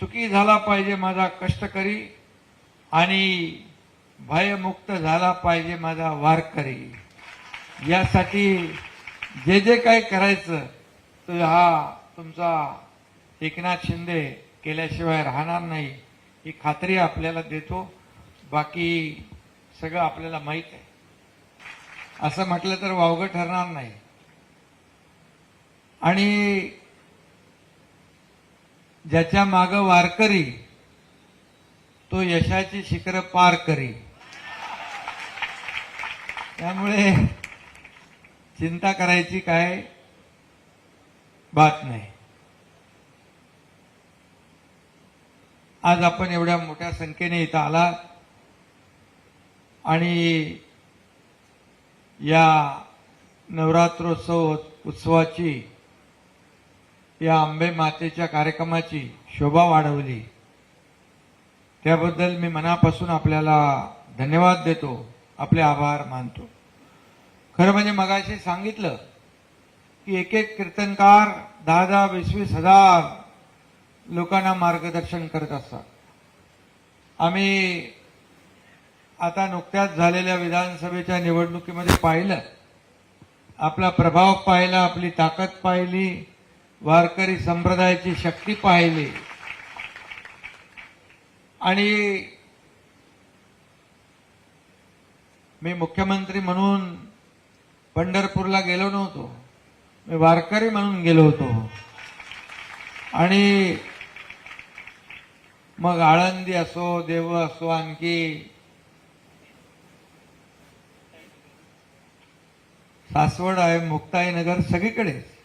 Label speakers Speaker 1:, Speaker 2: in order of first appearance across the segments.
Speaker 1: सुखी झाला पाहिजे माझा कष्टकरी आणि भयमुक्त झाला पाहिजे माझा वारकरी. यासाठी जे जे काही करायचं तो हा तुमचा एकनाथ शिंदे केल्याशिवाय राहणार नाही ही खात्री आपल्याला देतो. बाकी सगळं आपल्याला माहीत आहे. असं म्हटलं तर वावगं ठरणार नाही. आणि ज्याच्या माग वारकरी तो यशाची शिखर पार करी. त्यामुळे चिंता करायची काय बात नाही. आज आपण एवढ्या मोठ्या संख्येने इथं आला आणि या नवरात्रोत्सव उत्सवाची या आंबे मातेच्या कार्यक्रमाची शोभा वाढवली. त्याबद्दल मी मनापासून आपल्याला धन्यवाद देतो. आपले आभार मानतो. खरं म्हणजे मगाशी सांगितलं की एक एक कीर्तनकार दहा दहा वीस वीस हजार लोकांना मार्गदर्शन करत असतात. आम्ही आता नुकत्याच झालेल्या विधानसभेच्या निवडणुकीमध्ये पाहिलं. आपला प्रभाव पाहिला आपली ताकद पाहिली. वारकरी संप्रदायाची शक्ती पाहिली. आणि मी मुख्यमंत्री म्हणून पंढरपूरला गेलो नव्हतो. मी वारकरी म्हणून गेलो होतो. आणि मग आळंदी असो देव असो आणखी सासवड आहे मुक्ताईनगर सगळीकडेच.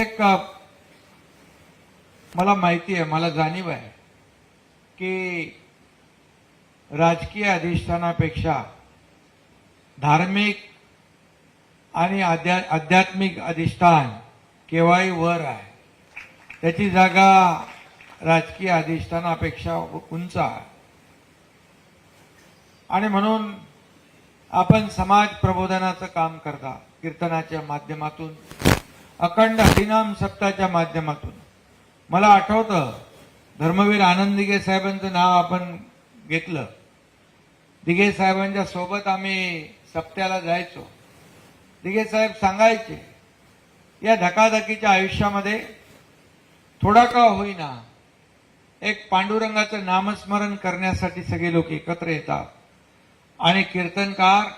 Speaker 1: एक मला माहिती आहे मला जाणीव आहे की राजकीय अधिष्ठानापेक्षा धार्मिक आणि आध्या आध्यात्मिक अधिष्ठान केव्हाही वर आहे. त्याची जागा राजकीय अधिष्ठानापेक्षा उंच आहे. आणि म्हणून आपण समाज प्रबोधनाचं काम करता कीर्तनाच्या माध्यमातून अखंड हरिनाम सप्ताच्या माध्यमातून. मला आठवतं धर्मवीर आनंद दिघे साहेबांचं नाव आपण घेतलं. दिघे साहेबांच्या सोबत आम्ही सप्त्याला जायचो. दिघे साहेब सांगायचे या धकाधकीच्या आयुष्यामध्ये थोडा का होईना एक पांडुरंगाचं नामस्मरण करण्यासाठी सगळे लोक एकत्र येतात आणि कीर्तनकार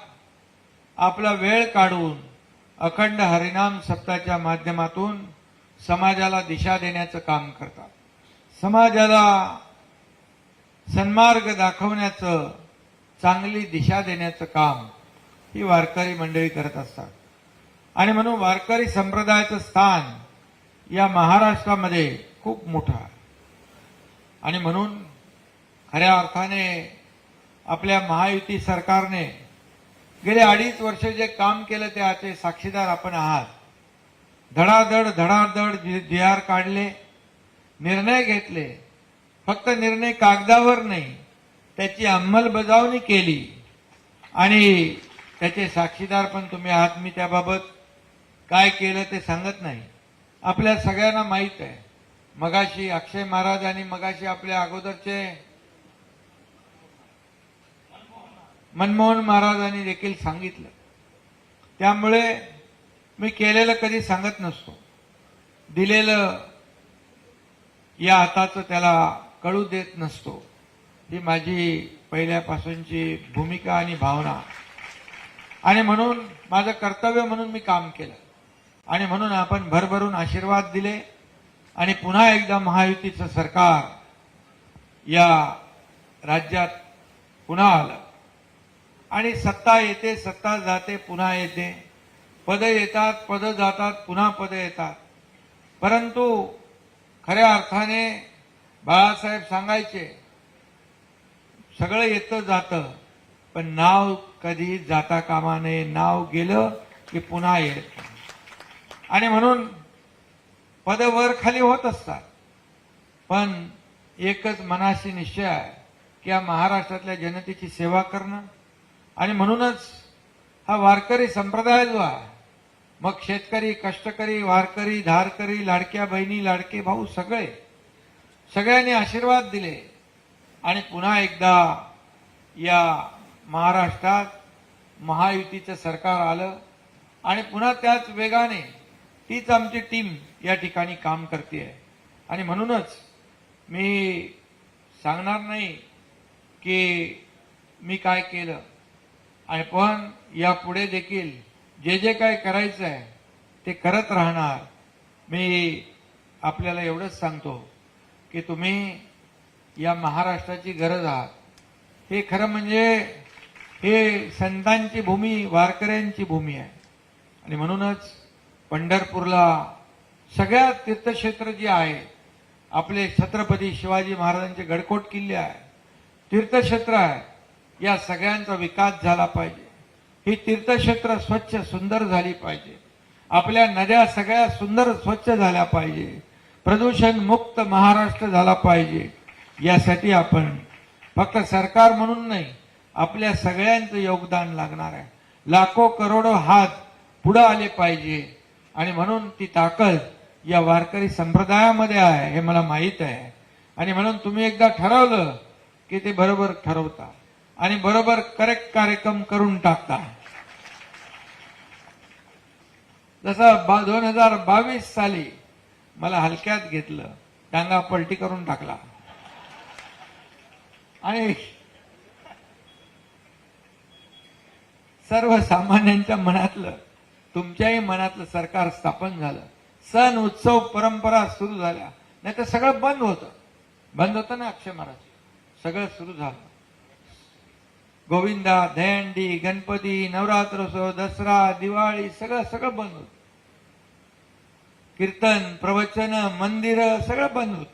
Speaker 1: आपला वेळ काढून अखंड हरिनाम सप्ताच्या माध्यमातून समाजाला दिशा देण्याचं काम करतात. समाजाला सन्मार्ग दाखवण्याचं चांगली दिशा देण्याचं काम ही वारकरी मंडळी करत असतात. आणि म्हणून वारकरी संप्रदायाचं स्थान या महाराष्ट्रामध्ये खूप मोठं आहे. आणि म्हणून खऱ्या अर्थाने आपल्या महायुती सरकारने गेले अडीच वर्ष जे काम केलं त्याचे साक्षीदार आपण आहात. धडाधड धडाधड जी आर काढले निर्णय घेतले. फक्त निर्णय कागदावर नाही त्याची अंमलबजावणी केली. आणि त्याचे साक्षीदार पण तुम्ही आहात मी त्याबाबत काय केलं ते सांगत नाही. आपल्या सगळ्यांना माहीत आहे. मगाशी अक्षय महाराज आणि मगाशी आपल्या अगोदरचे मनमोहन महाराजांनी देखील सांगितलं. त्यामुळे मी केलेलं कधी सांगत नसतो. दिलेलं या हाताचं त्याला कळू देत नसतो. ही माझी पहिल्यापासूनची भूमिका आणि भावना. आणि म्हणून माझं कर्तव्य म्हणून मी काम केलं. आणि म्हणून आपण भरभरून आशीर्वाद दिले. आणि पुन्हा एकदा महायुतीचं सरकार या राज्यात पुन्हा आलं. आणि सत्ता येते सत्ता जाते पुन्हा येते. पद येतात पद जातात पुन्हा पद येतात. परंतु खऱ्या अर्थाने बाळासाहेब सांगायचे सगळं येतं जातं पण नाव कधी जाता कामा नये नाव गेलं की पुन्हा येत आणि म्हणून पद वर खाली होत असतात. पण एकच मनाशी निश्चय आहे की या महाराष्ट्रातल्या जनतेची सेवा करणं आणि म्हणूनच हा वारकरी संप्रदाय जो आहे मग शेतकरी कष्टकरी वारकरी धारकरी लाडक्या बहिणी लाडके भाऊ सगळे सगळ्यांनी आशीर्वाद दिले. आणि पुन्हा एकदा या महाराष्ट्रात महायुतीचं सरकार आलं आणि पुन्हा त्याच वेगाने तीच आमची टीम या ठिकाणी काम करते. आणि म्हणूनच मी सांगणार नाही की मी काय केलं. आणि पण यापुढे देखील जे जे काय करायचं आहे ते करत राहणार. मी आपल्याला एवढंच सांगतो की तुम्ही या महाराष्ट्राची गरज आहात. हे खरं म्हणजे हे संतांची भूमी वारकऱ्यांची भूमी आहे. आणि म्हणूनच पंढरपूरला सगळ्यात तीर्थक्षेत्र जे आहे आपले छत्रपती शिवाजी महाराजांचे गडकोट किल्ले आहे तीर्थक्षेत्र आहे या सगळ्यांचा विकास झाला पाहिजे. ही तीर्थक्षेत्र स्वच्छ सुंदर झाली पाहिजे. आपल्या नद्या सगळ्या सुंदर स्वच्छ झाल्या पाहिजे. प्रदूषण मुक्त महाराष्ट्र झाला पाहिजे. यासाठी आपण फक्त सरकार म्हणून नाही आपल्या सगळ्यांचं योगदान लागणार आहे. लाखो करोडो हात पुढे आले पाहिजे. आणि म्हणून ती ताकद या वारकरी संप्रदायामध्ये आहे हे मला माहीत आहे. आणि म्हणून तुम्ही एकदा ठरवलं की ते बरोबर ठरवता. आणि बरोबर करेक्ट कार्यक्रम करून टाकता. जसं दोन हजार बावीस साली मला हलक्यात घेतलं टांगा पलटी करून टाकला. आणि सर्वसामान्यांच्या मनातलं तुमच्याही मनातलं सरकार स्थापन झालं. सण उत्सव परंपरा सुरू झाल्या. नाही तर सगळं बंद होतं. बंद होतं ना अक्षय महाराज? सगळं सुरू झालं. गोविंदा दहंडी गणपती नवरात्रोत्सव दसरा दिवाळी सगळं सगळं बंद होत. कीर्तन प्रवचन मंदिर सगळं बंद होत.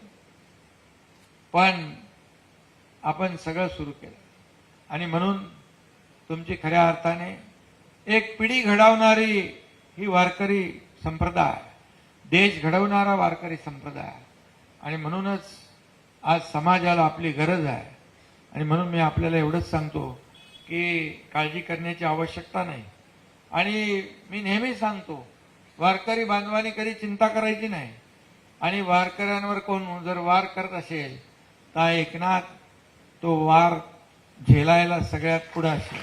Speaker 1: पण आपण सगळं सुरू केलं. आणि म्हणून तुमची खऱ्या अर्थाने एक पिढी घडवणारी ही वारकरी संप्रदाय देश घडवणारा वारकरी संप्रदाय. आणि म्हणूनच आज समाजाला आपली गरज आहे. आणि म्हणून मी आपल्याला एवढंच सांगतो की काळजी करण्याची आवश्यकता नाही. आणि मी नेहमी सांगतो वारकरी बांधवाने कधी चिंता करायची नाही. आणि वारकऱ्यांवर कोण जर वार करत असेल तर एकनाथ तो वार झेलायला सगळ्यात पुढे असेल.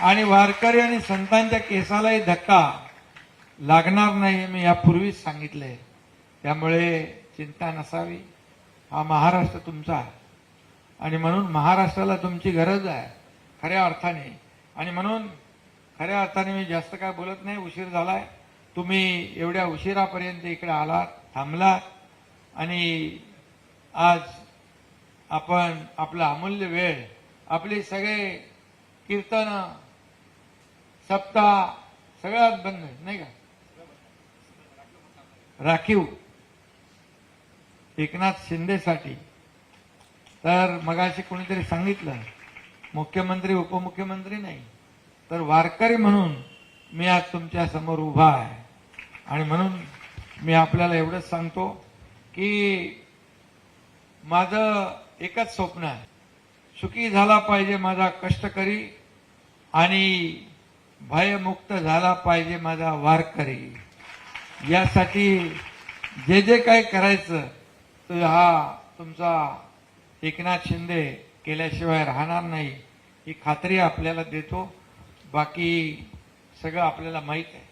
Speaker 1: आणि वारकरी आणि संतांच्या केसालाही धक्का लागणार नाही मी यापूर्वीच सांगितलंय. त्यामुळे चिंता नसावी. हा महाराष्ट्र तुमचा आहे. आणि म्हणून महाराष्ट्राला तुमची गरज आहे खऱ्या अर्थाने. आणि म्हणून खऱ्या अर्थाने मी जास्त काय बोलत नाही उशीर झालाय. तुम्ही एवढ्या उशिरापर्यंत इकडे आलात थांबलात. आणि आज आपण आपला अमूल्य वेळ आपले सगळे कीर्तन सप्ताह सगळ्यात बंद नाही का? राखीव. एकनाथ शिंदेसाठी. तर मगाशी कोणीतरी सांगितलं मुख्यमंत्री उपमुख्यमंत्री नाही तर वारकरी म्हणून मी आज तुमच्यासमोर उभा आहे. आणि म्हणून मी आपल्याला एवढंच सांगतो की माझं एकच स्वप्न आहे. सुखी झाला पाहिजे माझा कष्टकरी आणि भयमुक्त झाला पाहिजे माझा वारकरी. यासाठी जे जे काही करायचं तो हा तुमचा एकनाथ शिंदे केल्याशिवाय राहणार नाही ही खात्री आपल्याला देतो. बाकी सगळं आपल्याला माहीत आहे.